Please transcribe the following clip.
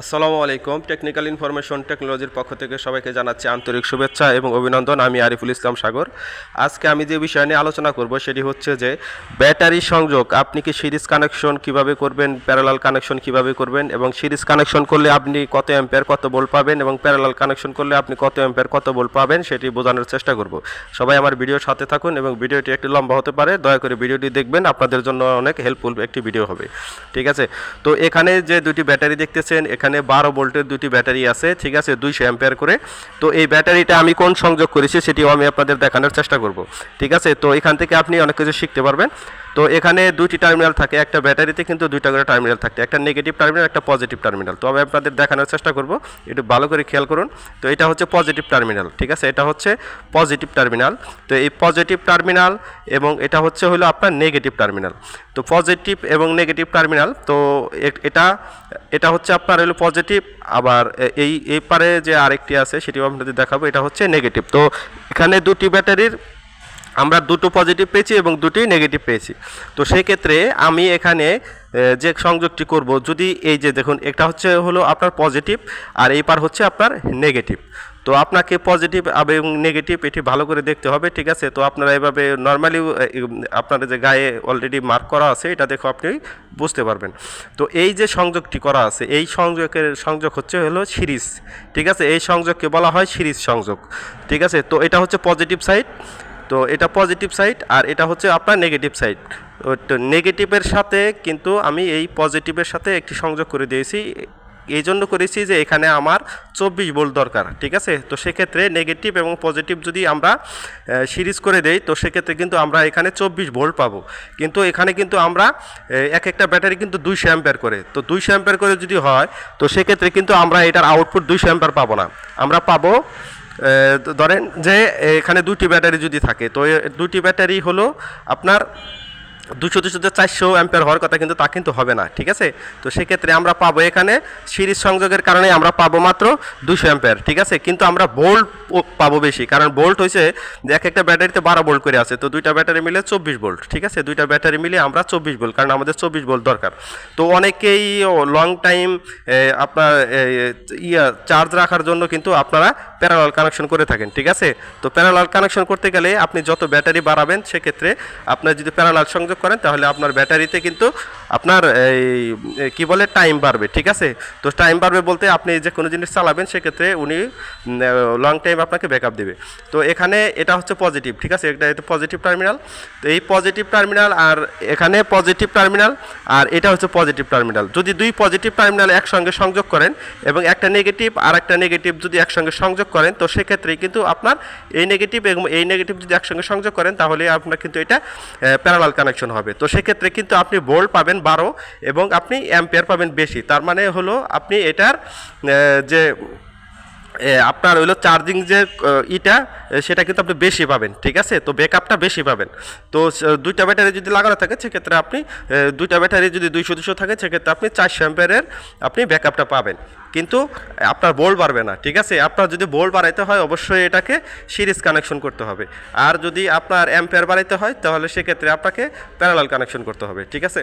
আসসালামু আলাইকুম। Technical information টেকনোলজির পক্ষ থেকে সবাইকে জানাচ্ছি আন্তরিক শুভেচ্ছা এবং অভিনন্দন। আমি আরিফুল ইসলাম সাগর। আজকে আমি যে বিষয় নিয়ে আলোচনা করব সেটি হচ্ছে যে, ব্যাটারি সংযোগ, আপনি কি সিরিজ কানেকশন কীভাবে করবেন প্যারালাল কানেকশন কীভাবে করবেন এবং সিরিজ কানেকশন করলে আপনি কত অ্যাম্পেয়ার কত বল পাবেন এবং প্যারালাল কানেকশন করলে আপনি কত অ্যাম্পেয়ার কত বল পাবেন সেটি বোঝানোর চেষ্টা করব। সবাই আমার ভিডিওর সাথে থাকুন এবং ভিডিওটি একটু লম্বা হতে পারে। দয়া করে ভিডিওটি দেখবেন, আপনাদের জন্য অনেক হেল্পফুল একটি ভিডিও হবে। ঠিক আছে? তো এখানে যে দুটি ব্যাটারি দেখতেছেন এখানে বারো ভোল্টের দুটি ব্যাটারি আছে, ঠিক আছে, দুইশো অ্যাম্পেয়ার করে। তো এই ব্যাটারিটা আমি কোন সংযোগ করেছি সেটিও আমি আপনাদের দেখানোর চেষ্টা করব, ঠিক আছে? তো এখান থেকে আপনি অনেক কিছু শিখতে পারবেন। তো এখানে দুটি টার্মিনাল থাকে, একটা ব্যাটারিতে কিন্তু দুইটা করে টার্মিনাল থাকে, একটা নেগেটিভ টার্মিনাল, একটা পজিটিভ টার্মিনাল। তো আমি আপনাদের দেখানোর চেষ্টা করব, একটু ভালো করে খেয়াল করুন। তো এটা হচ্ছে পজিটিভ টার্মিনাল, ঠিক আছে? এটা হচ্ছে পজিটিভ টার্মিনাল। তো এই পজিটিভ টার্মিনাল এবং এটা হচ্ছে হলো আপনার নেগেটিভ টার্মিনাল। তো পজিটিভ এবং নেগেটিভ টার্মিনাল, তো এটা এটা হচ্ছে আপনার পজিটিভ আবার এই এই পারে যে আরেকটি আছে, সেটিও আপনাদের দেখাবো। এটা হচ্ছে নেগেটিভ তো এখানে দুটি ব্যাটারির আমরা দুটো পজিটিভ পেয়েছি এবং দুটি নেগেটিভ পেয়েছি। তো সেক্ষেত্রে আমি এখানে যে সংযোগটি করব, যদি এই যে দেখুন এটা হচ্ছে হলো আপনার পজিটিভ আর এই পার হচ্ছে আপনার নেগেটিভ তো আপনাকে পজিটিভ এবং নেগেটিভ এটি ভালো করে দেখতে হবে, ঠিক আছে? তো আপনারা এভাবে নর্মালি আপনাদের যে গায়ে অলরেডি মার্ক করা আছে, এটা দেখো আপনি বুঝতে পারবেন। তো এই যে সংযোগটি করা আছে, এই সংযোগের সংযোগ হচ্ছে হলো সিরিজ, ঠিক আছে? এই সংযোগকে বলা হয় সিরিজ সংযোগ, ঠিক আছে? তো এটা হচ্ছে পজিটিভ সাইড তো এটা পজিটিভ সাইড আর এটা হচ্ছে আপনার নেগেটিভ সাইড তো নেগেটিভের সাথে কিন্তু আমি এই পজিটিভের সাথে একটি সংযোগ করে দিয়েছি। এই জন্য করেছি যে এখানে আমার চব্বিশ ভোল্ট দরকার, ঠিক আছে? তো সেক্ষেত্রে নেগেটিভ এবং পজিটিভ যদি আমরা সিরিজ করে দেই, তো সেক্ষেত্রে কিন্তু আমরা এখানে চব্বিশ ভোল্ট পাবো। কিন্তু এখানে কিন্তু আমরা এক একটা ব্যাটারি কিন্তু দুইশো অ্যাম্পেয়ার করে। তো দুইশো অ্যাম্পেয়ার করে যদি হয়, তো সেক্ষেত্রে কিন্তু আমরা এটার আউটপুট দুইশো অ্যাম্পেয়ার পাবো না। আমরা পাবো ধরেন যে এখানে দুটি ব্যাটারি যদি থাকে, তো দুটি ব্যাটারি হলো আপনার দুশো দুশো চারশো অ্যাম্পেয়ার হওয়ার কথা কিন্তু তা কিন্তু হবে না, ঠিক আছে? তো সেক্ষেত্রে আমরা পাবো এখানে সিরিজ সংযোগের কারণে আমরা পাবো মাত্র দুশো অ্যাম্পেয়ার, ঠিক আছে? কিন্তু আমরা বোল্ট পাবো বেশি, কারণ বোল্ট হয়েছে যে এক একটা ব্যাটারিতে বারো বোল্ট করে আছে, তো দুইটা ব্যাটারি মিলে চব্বিশ ভোল্ট ঠিক আছে? দুইটা ব্যাটারি মিলে আমরা চব্বিশ ভোল্ট কারণ আমাদের চব্বিশ ভোল্ট দরকার। তো অনেকেই লং টাইম আপনার ইয়া চার্জ রাখার জন্য কিন্তু আপনারা প্যারালাল কানেকশন করে থাকেন, ঠিক আছে? তো প্যারালাল কানেকশন করতে গেলে আপনি যত ব্যাটারি বাড়াবেন, সেক্ষেত্রে আপনার যদি প্যারালাল সংযোগ করেন, তাহলে আপনার ব্যাটারিতে কিন্তু আপনার এই কী বলে টাইম বাড়বে, ঠিক আছে? তো টাইম বাড়বে বলতে আপনি যে কোনো জিনিস চালাবেন, সেক্ষেত্রে উনি লং টাইম আপনাকে ব্যাকআপ দেবে। তো এখানে এটা হচ্ছে পজিটিভ ঠিক আছে? এটা এটা পজিটিভ টার্মিনাল তো এই পজিটিভ টার্মিনাল আর এখানে পজিটিভ টার্মিনাল আর এটা হচ্ছে পজিটিভ টার্মিনাল যদি দুই পজিটিভ টার্মিনাল একসঙ্গে সংযোগ করেন এবং একটা নেগেটিভ আর একটা নেগেটিভ যদি একসঙ্গে সংযোগ করেন, তো সেক্ষেত্রে কিন্তু আপনার এই নেগেটিভ এবং এই নেগেটিভ যদি একসঙ্গে সংযোগ করেন, তাহলে আপনার কিন্তু এটা প্যারালাল কানেকশন হবে। তো সেক্ষেত্রে কিন্তু আপনি ভোল্ট পাবেন বারো এবং আপনি অ্যাম্পিয়ার পাবেন বেশি। তার মানে হলো আপনি এটার যে আপনার হইল চার্জিং যে ইটা সেটা কিন্তু আপনি বেশি পাবেন, ঠিক আছে? তো ব্যাকআপটা বেশি পাবেন। তো দুইটা ব্যাটারি যদি লাগানো থাকে, সেক্ষেত্রে আপনি দুইটা ব্যাটারি যদি দুইশো দুশো থাকে, সেক্ষেত্রে আপনি চারশো অ্যাম্পেয়ারের আপনি ব্যাকআপটা পাবেন। কিন্তু আপনার বোল্ট বাড়বে না, ঠিক আছে? আপনার যদি বোল্ট বাড়াইতে হয়, অবশ্যই এটাকে সিরিজ কানেকশন করতে হবে। আর যদি আপনার অ্যাম্পিয়ার বাড়াইতে হয়, তাহলে সেক্ষেত্রে আপনাকে প্যারালাল কানেকশন করতে হবে, ঠিক আছে?